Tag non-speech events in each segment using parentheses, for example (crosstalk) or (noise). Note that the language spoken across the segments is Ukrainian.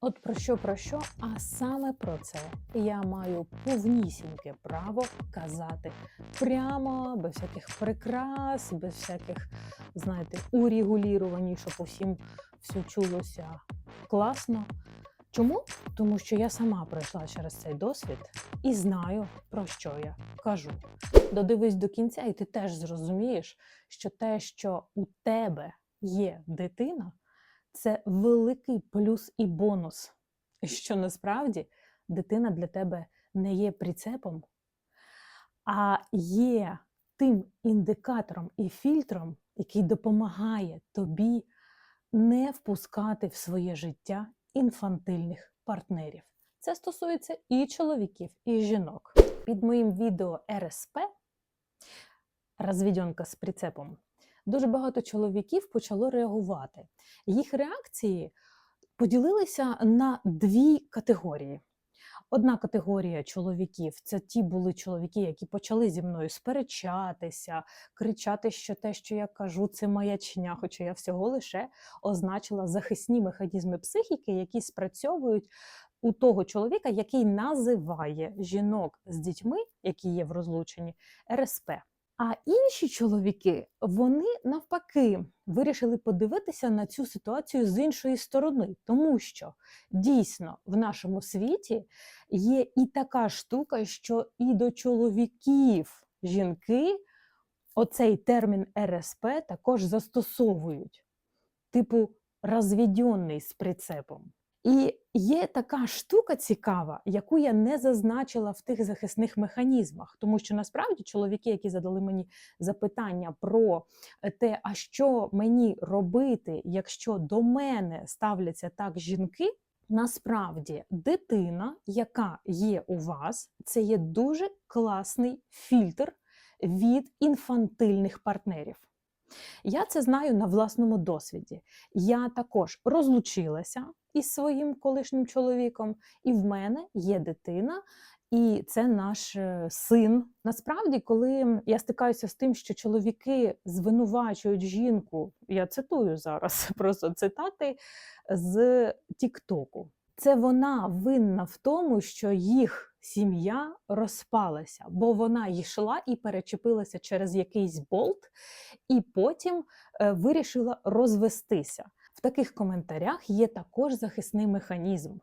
От про що про що, а саме про це я маю повнісіньке право казати прямо, без всяких прикрас, без всяких, знаєте, урегулірувань, щоб усім все чулося класно. Чому? Тому що я сама пройшла через цей досвід і знаю, про що я кажу. Додивись до кінця, і ти теж зрозумієш, що те, що у тебе є дитина, це великий плюс і бонус, що насправді дитина для тебе не є прицепом, а є тим індикатором і фільтром, який допомагає тобі не впускати в своє життя інфантильних партнерів. Це стосується і чоловіків, і жінок. Під моїм відео РСП розвідьонка з прицепом дуже багато чоловіків почало реагувати. Їх реакції поділилися на дві категорії. Одна категорія чоловіків це ті були чоловіки, які почали зі мною сперечатися, кричати, що те, що я кажу, це маячня, хоча я всього лише означила захисні механізми психіки, які спрацьовують у того чоловіка, який називає жінок з дітьми, які є в розлученні, РСП. А інші чоловіки, вони навпаки вирішили подивитися на цю ситуацію з іншої сторони, тому що дійсно в нашому світі є і така штука, що і до чоловіків жінки оцей термін РСП також застосовують, типу розвідьонний з прицепом. І є така штука цікава, яку я не зазначила в тих захисних механізмах, тому що насправді чоловіки, які задали мені запитання про те, а що мені робити, якщо до мене ставляться так жінки. Насправді, дитина, яка є у вас, це є дуже класний фільтр від інфантильних партнерів. Я це знаю на власному досвіді. Я також розлучилася із своїм колишнім чоловіком, і в мене є дитина, і це наш е, син. Насправді, коли я стикаюся з тим, що чоловіки звинувачують жінку, я цитую зараз (laughs) просто цитати з Тіктоку. Це вона винна в тому, що їх сім'я розпалася, бо вона йшла і перечепилася через якийсь болт, і потім е, вирішила розвестися. В таких коментарях є також захисний механізм.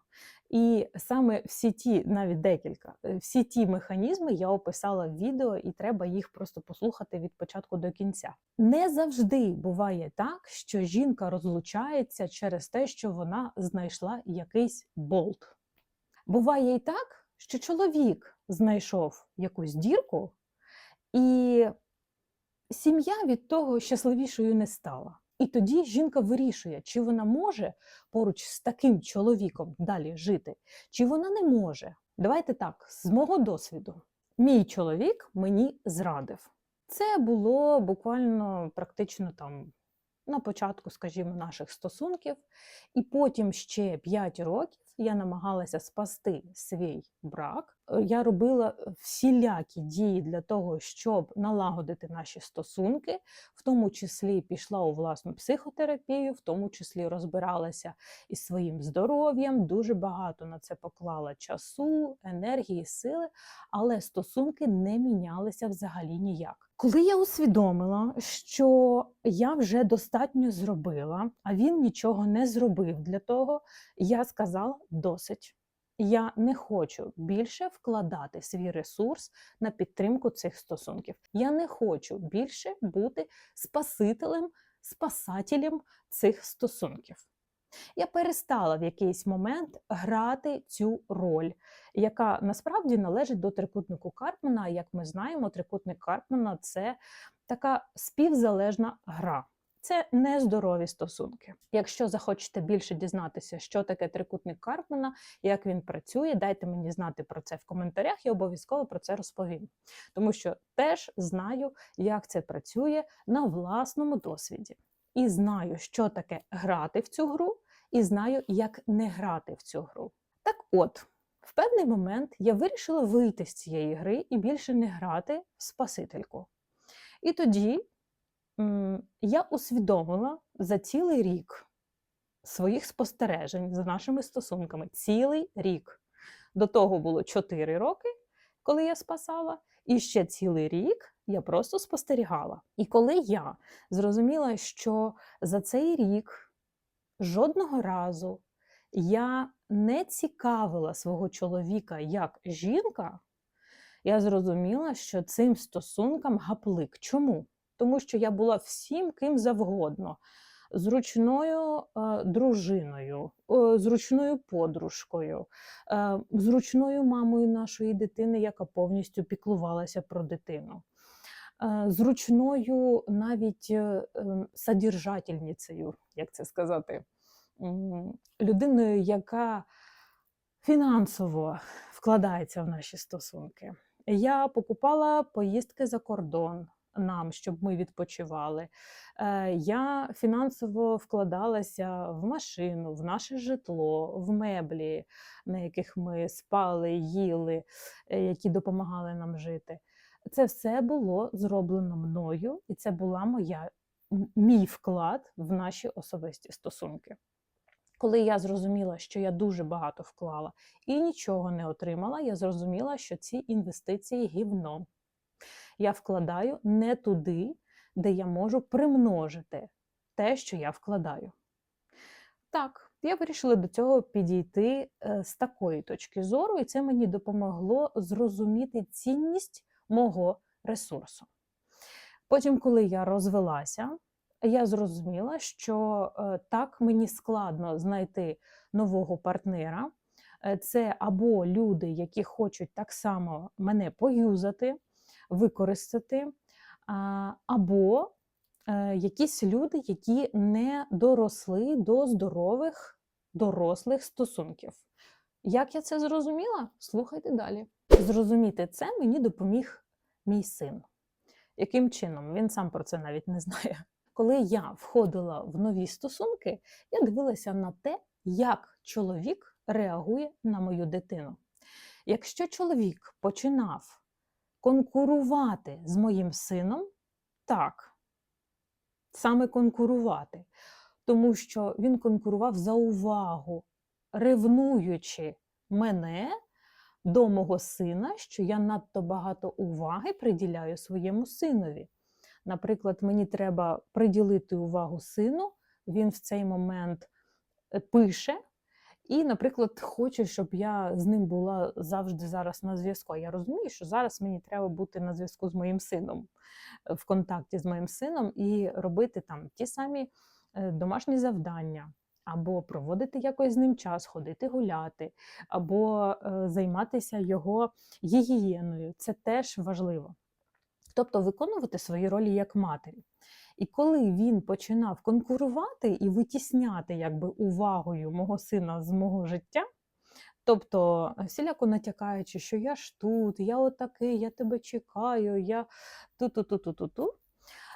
І саме всі ті, навіть декілька, е, всі ті механізми я описала в відео, і треба їх просто послухати від початку до кінця. Не завжди буває так, що жінка розлучається через те, що вона знайшла якийсь болт. Буває і так, що чоловік знайшов якусь дірку, і сім'я від того щасливішою не стала. І тоді жінка вирішує, чи вона може поруч з таким чоловіком далі жити, чи вона не може. Давайте так, з мого досвіду, мій чоловік мені зрадив. Це було буквально практично там на початку, скажімо, наших стосунків, і потім ще 5 років я намагалася спасти свій брак. Е, Я робила всілякі дії для того, щоб налагодити наші стосунки, в тому числі пішла у власну психотерапію, в тому числі розбиралася із своїм здоров'ям. Дуже багато на це поклала часу, енергії, сили, але стосунки не мінялися взагалі ніяк. Коли я усвідомила, що я вже достатньо зробила, а він нічого не зробив для того, я сказала досить. Я не хочу більше вкладати свій ресурс на підтримку цих стосунків. Я не хочу більше бути спасителем, спасателем цих стосунків. Я перестала в якийсь момент грати цю роль, яка насправді належить до трикутнику Карпмана. Як ми знаємо, трикутник Карпмана це така співзалежна гра. Це нездорові стосунки. Якщо захочете більше дізнатися, що таке трикутник Карпмана, як він працює, дайте мені знати про це в коментарях, я обов'язково про це розповім. Тому що теж знаю, як це працює на власному досвіді. І знаю, що таке грати в цю гру, і знаю, як не грати в цю гру. Так от, в певний момент я вирішила вийти з цієї гри і більше не грати в Спасительку. І тоді я усвідомила за цілий рік своїх спостережень за нашими стосунками цілий рік. До того було 4 роки, коли я спасала, і ще цілий рік я просто спостерігала. І коли я зрозуміла, що за цей рік жодного разу я не цікавила свого чоловіка як жінка, я зрозуміла, що цим стосункам гаплик. Чому? Тому що я була всім ким завгодно. Зручною е, дружиною, е, зручною подружкою, е, зручною мамою нашої дитини, яка повністю піклувалася про дитину, е, зручною навіть е, ем, содержательницею, як це сказати, людиною, яка фінансово вкладається в наші стосунки. Я покупала поїздки за кордон нам, щоб ми відпочивали. Е, Я фінансово вкладалася в машину, в наше житло, в меблі, на яких ми спали, їли, е, які допомагали нам жити. Це все було зроблено мною, і це була моя мій вклад в наші особисті стосунки. Коли я зрозуміла, що я дуже багато вклала і нічого не отримала, я зрозуміла, що ці інвестиції гівно. Я вкладаю не туди, де я можу примножити те, що я вкладаю. Так, я вирішила до цього підійти е, з такої точки зору, і це мені допомогло зрозуміти цінність мого ресурсу. Потім, коли я розвелася, я зрозуміла, що е, так мені складно знайти нового партнера. Е, Це або люди, які хочуть так само мене поюзати, використати, або е, якісь люди, які не доросли до здорових дорослих стосунків. Як я це зрозуміла? Слухайте далі. Зрозуміти це мені допоміг мій син. Яким чином? Він сам про це навіть не знає. Коли я входила в нові стосунки, я дивилася на те, як чоловік реагує на мою дитину. Якщо чоловік починав конкурувати з моїм сином, так, саме конкурувати, тому що він конкурував за увагу, ревнуючи мене до мого сина, що я надто багато уваги приділяю своєму синові. Наприклад, мені треба приділити увагу сину, він в цей момент е, пише. І, наприклад, хоче, щоб я з ним була завжди зараз на зв'язку. Я розумію, що зараз мені треба бути на зв'язку з моїм сином, е, в контакті з моїм сином і робити там ті самі е, домашні завдання, або проводити якось з ним час, ходити гуляти, або е, займатися його гігієною. Це теж важливо. Тобто виконувати свої ролі як матері. І коли він починав конкурувати і витісняти якби, увагою мого сина з мого життя, тобто всіляко натякаючи, що я ж тут, я отакий, я тебе чекаю, я ту-ту-ту-ту-ту-ту,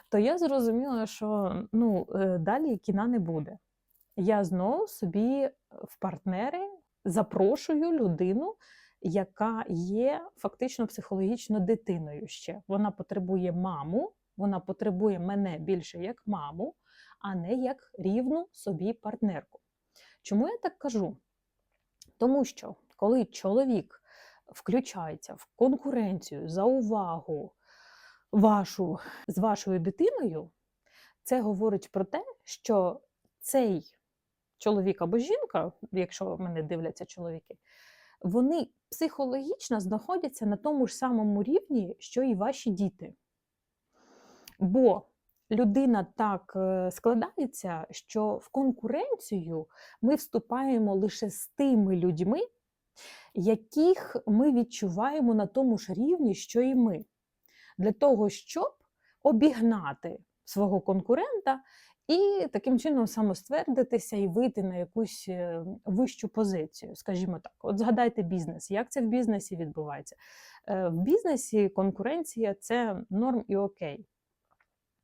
то я зрозуміла, що ну, е, далі кіна не буде. Я знову собі в партнери запрошую людину, яка є фактично психологічно дитиною ще. Вона потребує маму, вона потребує мене більше як маму, а не як рівну собі партнерку. Чому я так кажу? Тому що коли чоловік включається в конкуренцію за увагу вашу з вашою дитиною, це говорить про те, що цей чоловік або жінка, якщо мене дивляться чоловіки, вони психологічно знаходяться на тому ж самому рівні, що і ваші діти. Бо людина так е, складається, що в конкуренцію ми вступаємо лише з тими людьми, яких ми відчуваємо на тому ж рівні, що і ми, для того, щоб обігнати свого конкурента і таким чином самоствердитися і вийти на якусь е, вищу позицію, скажімо так. От згадайте бізнес. Як це в бізнесі відбувається? Е, В бізнесі конкуренція це норм і окей.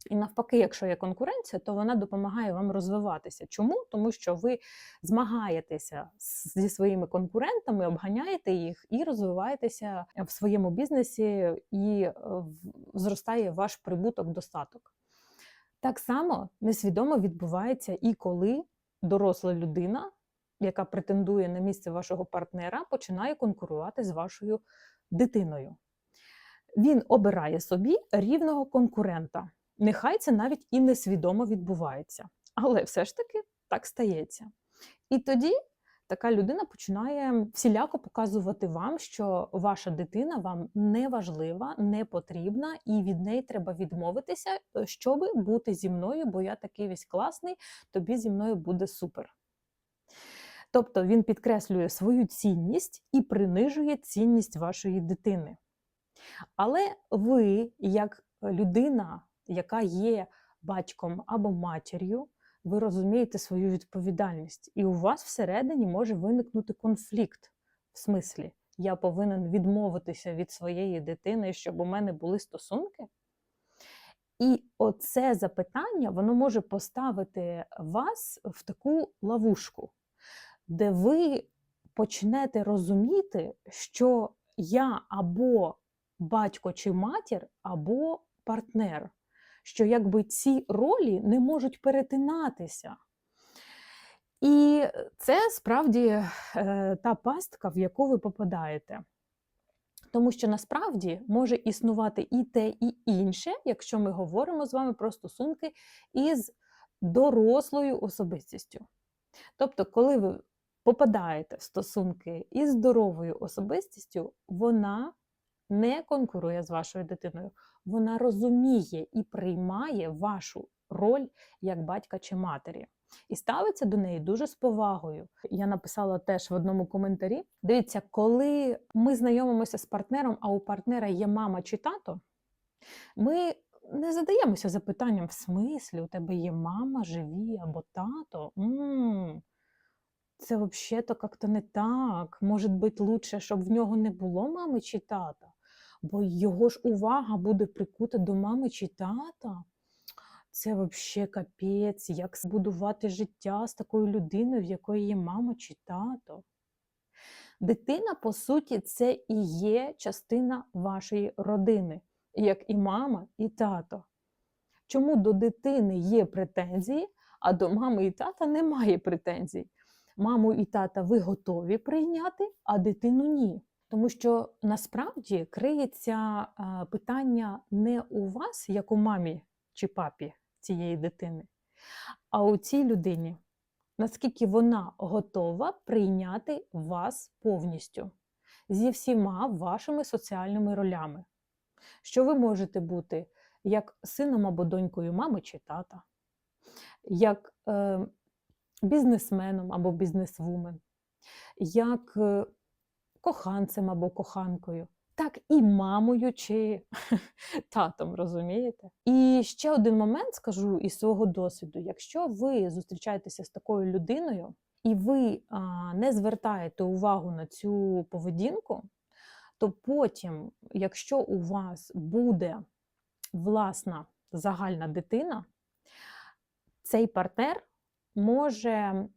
І навпаки, якщо є конкуренція, то вона допомагає вам розвиватися. Чому? Тому що ви змагаєтеся зі своїми конкурентами, обганяєте їх і розвиваєтеся в своєму бізнесі, і е, зростає ваш прибуток, достаток. Так само несвідомо відбувається і коли доросла людина, яка претендує на місце вашого партнера, починає конкурувати з вашою дитиною. Він обирає собі рівного конкурента. Нехай це навіть і несвідомо відбувається. Але все ж таки так стається. І тоді така людина починає всіляко показувати вам, що ваша дитина вам не важлива, не потрібна, і від неї треба відмовитися, е, щоб бути зі мною, бо я такий весь класний, тобі зі мною буде супер. Тобто він підкреслює свою цінність і принижує цінність вашої дитини. Але ви, як людина, яка є батьком або матір'ю, ви розумієте свою відповідальність, і у вас всередині може виникнути конфлікт. В смислі, я повинен відмовитися від своєї дитини, щоб у мене були стосунки. І оце запитання воно може поставити вас в таку ловушку, де ви почнете розуміти, що я або батько чи матір, або партнер що якби ці ролі не можуть перетинатися. І це справді е, та пастка, в яку ви попадаєте. Тому що насправді може існувати і те, і інше, якщо ми говоримо з вами про стосунки із дорослою особистістю. Тобто, коли ви попадаєте в стосунки із здоровою особистістю, вона не конкурує з вашою дитиною. Вона розуміє і приймає вашу роль як батька чи матері. І ставиться до неї дуже з повагою. Я написала теж в одному коментарі: дивіться, коли ми знайомимося з партнером, а у партнера є мама чи тато, ми не задаємося запитанням в смислі, у тебе є мама, живі або тато. М-м, це взагалі-то як-то не так. Може бути лучше, щоб в нього не було мами чи тата бо його ж увага буде прикута до мами чи тата. Це взагалі капець, як збудувати життя з такою людиною, в якої є мама чи тато. Дитина, по суті, це і є частина вашої родини, як і мама, і тато. Чому до дитини є претензії, а до мами і тата немає претензій? Маму і тата ви готові прийняти, а дитину ні. Тому що насправді криється питання не у вас, як у мамі чи папі цієї дитини, а у цій людині, наскільки вона готова прийняти вас повністю зі всіма вашими соціальними ролями. Що ви можете бути як сином або донькою мами чи тата, як е, бізнесменом або бізнесвумен, як е, коханцем або коханкою, так і мамою чи (laughs) татом, розумієте? І ще один момент скажу із свого досвіду: якщо ви зустрічаєтеся з такою людиною, і ви а, не звертаєте увагу на цю поведінку, то потім, якщо у вас буде власна загальна дитина, цей партнер може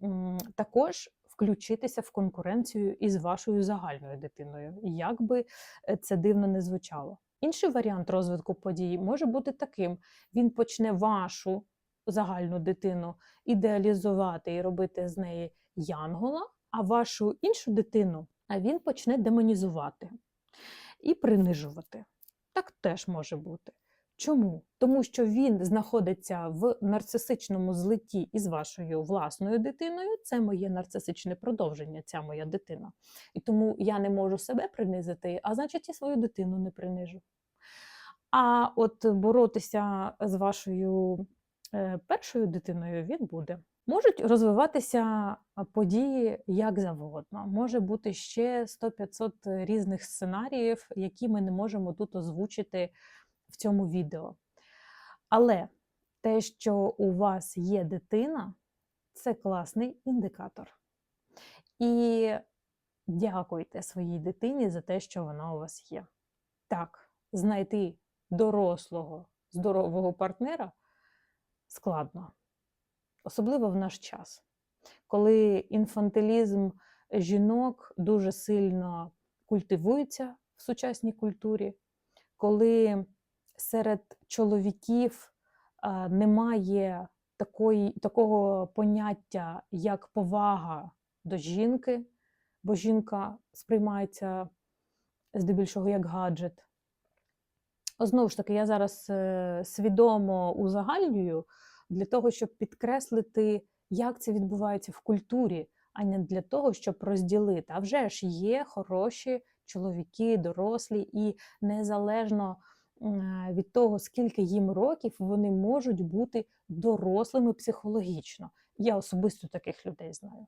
також включитися в конкуренцію із вашою загальною дитиною, як би е, це дивно не звучало. Інший варіант розвитку подій може бути таким: він почне вашу загальну дитину ідеалізувати і робити з неї янгола, а вашу іншу дитину він почне демонізувати і принижувати. Так теж може бути. Чому? Тому що він знаходиться в нарцисичному злитті із вашою власною дитиною. Це моє нарцисичне продовження, ця моя дитина. І тому я не можу себе принизити, а значить, і свою дитину не принижу. А от боротися з вашою е, першою дитиною він буде. Можуть розвиватися події як завгодно. Може бути ще 100-500 різних сценаріїв, які ми не можемо тут озвучити в цьому відео. Але те, що у вас є дитина, це класний індикатор. І дякуйте своїй дитині за те, що вона у вас є. Так, знайти дорослого, здорового партнера складно, особливо в наш час, коли інфантилізм жінок дуже сильно культивується в сучасній культурі, коли серед чоловіків немає такої, такого поняття, як повага до жінки, бо жінка сприймається здебільшого як гаджет. Знову ж таки, я зараз е, свідомо узагальнюю для того, щоб підкреслити, як це відбувається в культурі, а не для того, щоб розділити. А вже ж є хороші чоловіки, дорослі, і незалежно від того, скільки їм років, вони можуть бути дорослими психологічно. Я особисто таких людей знаю.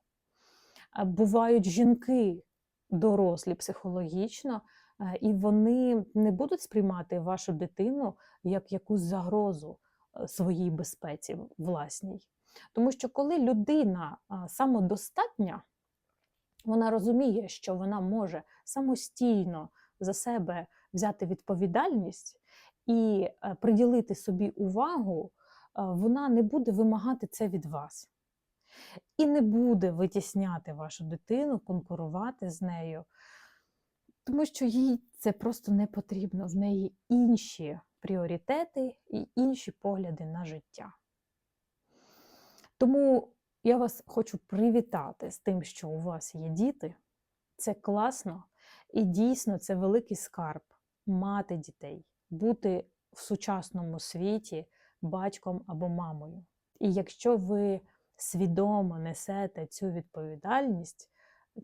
Бувають жінки дорослі психологічно, і вони не будуть сприймати вашу дитину як якусь загрозу е, своїй безпеці власній. Тому що коли людина самодостатня, вона розуміє, що вона може самостійно за себе взяти відповідальність і е, приділити собі увагу, е, вона не буде вимагати це від вас. І не буде витісняти вашу дитину, конкурувати з нею, тому що їй це просто не потрібно. В неї інші пріоритети і інші погляди на життя. Тому я вас хочу привітати з тим, що у вас є діти. Це класно і дійсно це великий скарб мати дітей, бути в сучасному світі батьком або мамою. І якщо ви свідомо несете цю відповідальність,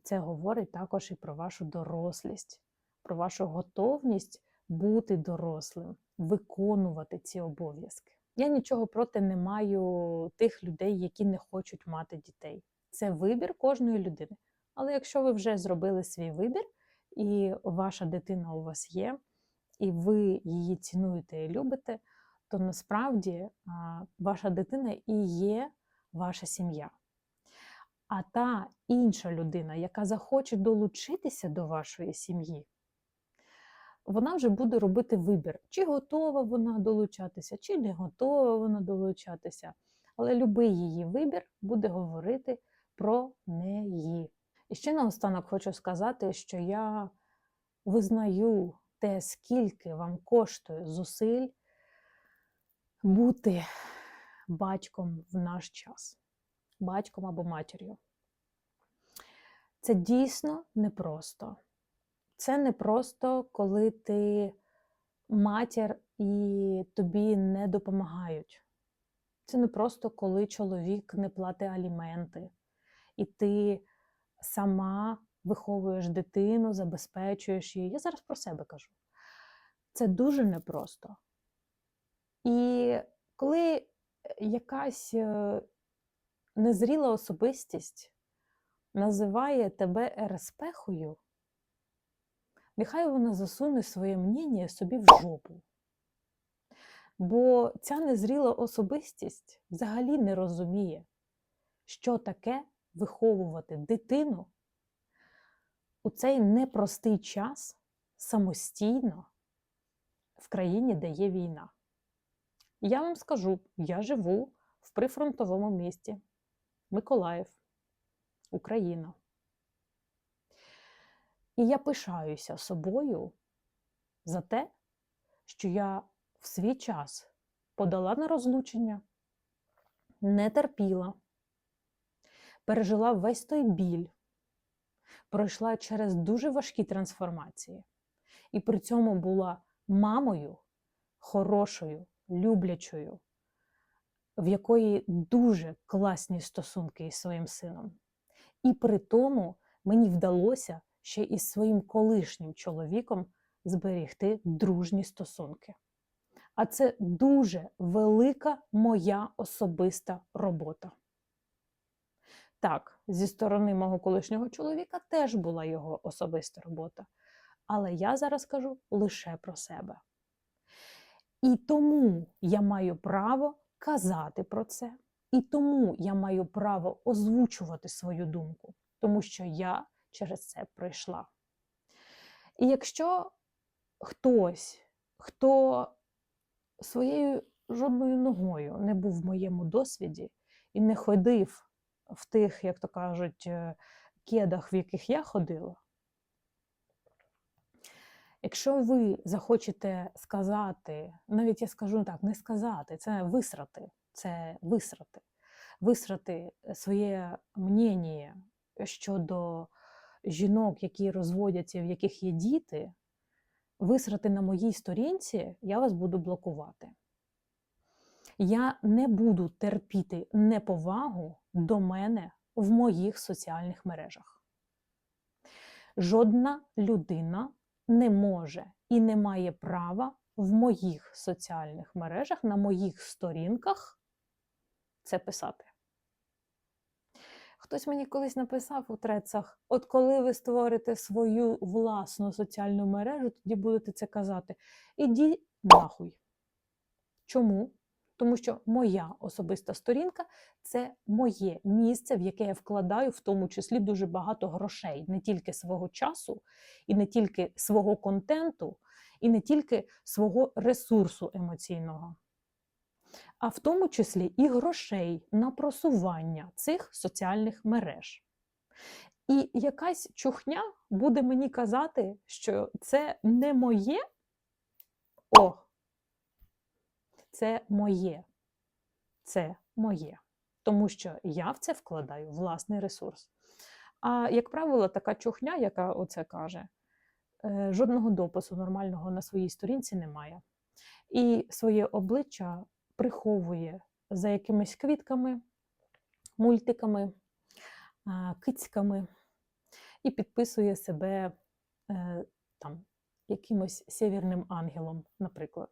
це говорить також і про вашу дорослість, про вашу готовність бути дорослим, виконувати ці обов'язки. Я нічого проти не маю тих людей, які не хочуть мати дітей. Це вибір кожної людини. Але якщо ви вже зробили свій вибір, і ваша дитина у вас є, і ви її цінуєте і любите, то насправді ваша дитина і є ваша сім'я. А та інша людина, яка захоче долучитися до вашої сім'ї, вона вже буде робити вибір, чи готова вона долучатися, чи не готова вона долучатися. Але любий її вибір буде говорити про неї. І ще наостанок хочу сказати, що я визнаю те, скільки вам коштує зусиль бути батьком в наш час, батьком або матір'ю. Це дійсно непросто. Це не просто, коли ти матір і тобі не допомагають. Це не просто, коли чоловік не платить аліменти, і ти сама виховуєш дитину, забезпечуєш її. Я зараз про себе кажу. Це дуже непросто. І коли якась е, незріла особистість називає тебе РСПхою, нехай вона засуне своє мнення собі в жопу. Бо ця незріла особистість взагалі не розуміє, що таке виховувати дитину у цей непростий час самостійно в країні, де є війна. Я вам скажу, я живу в прифронтовому місті Миколаїв, Україна. І я пишаюся собою за те, що я в свій час подала на розлучення, не терпіла, пережила весь той біль, пройшла через дуже важкі трансформації, і при цьому була мамою хорошою, люблячою, в якої дуже класні стосунки із своїм сином. І при тому мені вдалося ще із своїм колишнім чоловіком зберігти дружні стосунки. А це дуже велика моя особиста робота. Так, зі сторони мого колишнього чоловіка теж була його особиста робота. Але я зараз кажу лише про себе. І тому я маю право казати про це, і тому я маю право озвучувати свою думку, тому що я через це пройшла. І якщо хтось, хто своєю жодною ногою не був в моєму досвіді і не ходив в тих, як то кажуть, е, кедах, в яких я ходила, якщо ви захочете сказати, навіть я скажу так, не сказати, це висрати, це висрати. Висрати своє мнення щодо жінок, які розводяться, в яких є діти, висрати на моїй сторінці, я вас буду блокувати. Я не буду терпіти неповагу до мене в моїх соціальних мережах. Жодна людина не може і не має права в моїх соціальних мережах, на моїх сторінках це писати. Хтось мені колись написав у трецах: от коли ви створите свою власну соціальну мережу, тоді будете це казати. Іді нахуй. Чому? Тому що моя особиста сторінка це моє місце, в яке я вкладаю в тому числі дуже багато грошей, не тільки свого часу, і не тільки свого контенту, і не тільки свого ресурсу емоційного, а в тому числі і грошей на просування цих соціальних мереж. І якась чухня буде мені казати, що це не моє. О, це моє. Це моє. Тому що я в це вкладаю власний ресурс. А як правило, така чухня, яка оце каже, е, жодного допису нормального на своїй сторінці немає. І своє обличчя приховує за якимись квітками, мультиками, кицьками і підписує себе е, там якимось сєвєрним ангелом, наприклад.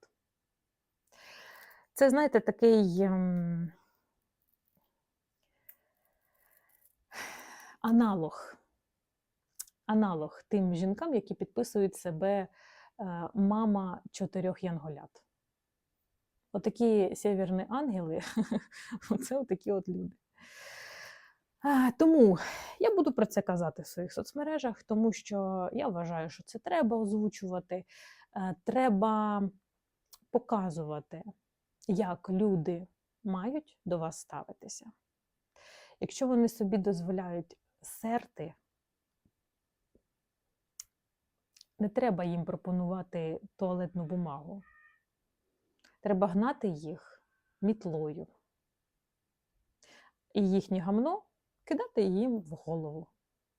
Це, знаєте, такий ем, аналог. Аналог тим жінкам, які підписують себе е, мама чотирьох янголят. Отакі сєвєрні ангели (laughs) це отакі от люди. Тому я буду про це казати в своїх соцмережах, тому що я вважаю, що це треба озвучувати, е, треба показувати, як люди мають до вас ставитися. Якщо вони собі дозволяють серти, не треба їм пропонувати туалетну бумагу. Треба гнати їх мітлою. І їхнє гамно кидати їм в голову.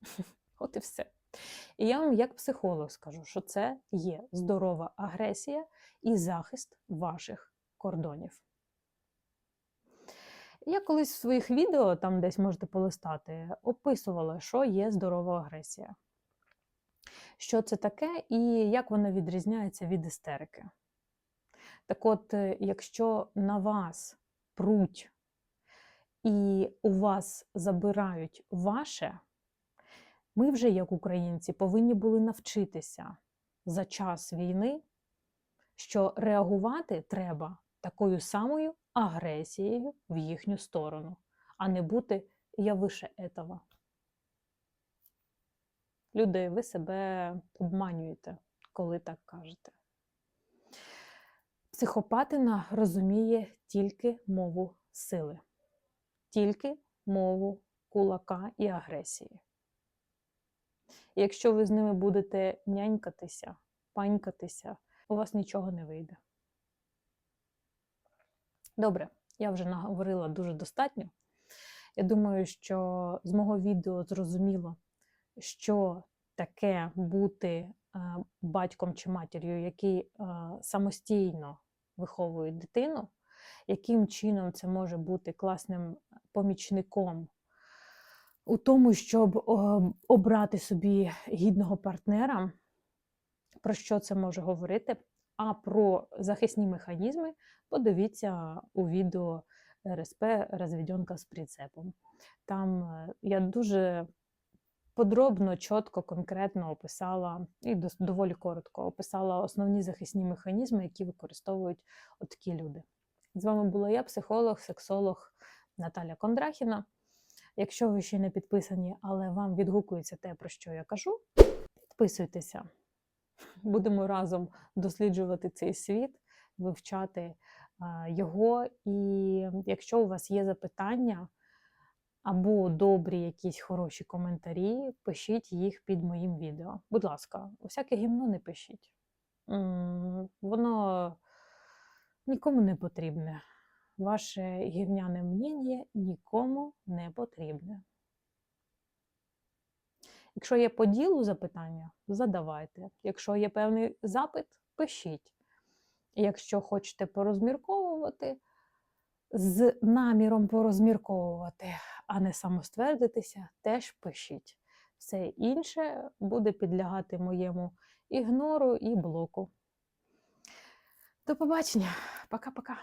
(laughs) От і все. І я вам, як психолог, скажу, що це є здорова агресія і захист ваших кордонів. Я колись в своїх відео, там десь можете полистати, описувала, що є здорова агресія. Що це таке і як вона відрізняється від істерики. Так от, е, якщо на вас пруть і у вас забирають ваше, ми вже, як українці, повинні були навчитися за час війни, що реагувати треба такою самою агресією в їхню сторону, а не бути я вище этого. Люди, ви себе обманюєте, коли так кажете. Психопатина розуміє тільки мову сили, тільки мову кулака і агресії. Якщо ви з ними будете нянькатися, панькатися, у вас нічого не вийде. Добре, я вже наговорила дуже достатньо. Я думаю, що з мого відео зрозуміло, що таке бути е, батьком чи матір'ю, які е, самостійно виховують дитину, яким чином це може бути класним помічником у тому, щоб обрати собі гідного партнера, про що це може говорити? А про захисні механізми подивіться у відео РСП розведенка з прицепом. Там е, я дуже подробно, чітко, конкретно описала і доволі коротко описала основні захисні механізми, які використовують такі люди. З вами була я, психолог, сексолог Наталя Кондрахіна. Якщо ви ще не підписані, але вам відгукується те, про що я кажу, підписуйтеся. Будемо разом досліджувати цей світ, вивчати його. І якщо у вас є запитання, або добрі якісь хороші коментарі, пишіть їх під моїм відео. Будь ласка, усяке гімно не пишіть. Воно нікому не потрібне. Ваше гівняне мнення нікому не потрібне. Якщо є по ділу запитання, задавайте. Якщо є певний запит, пишіть. Якщо хочете порозмірковувати, з наміром порозмірковувати, а не самоствердитися, теж пишіть. Все інше буде підлягати моєму ігнору і блоку. До побачення. Пока-пока.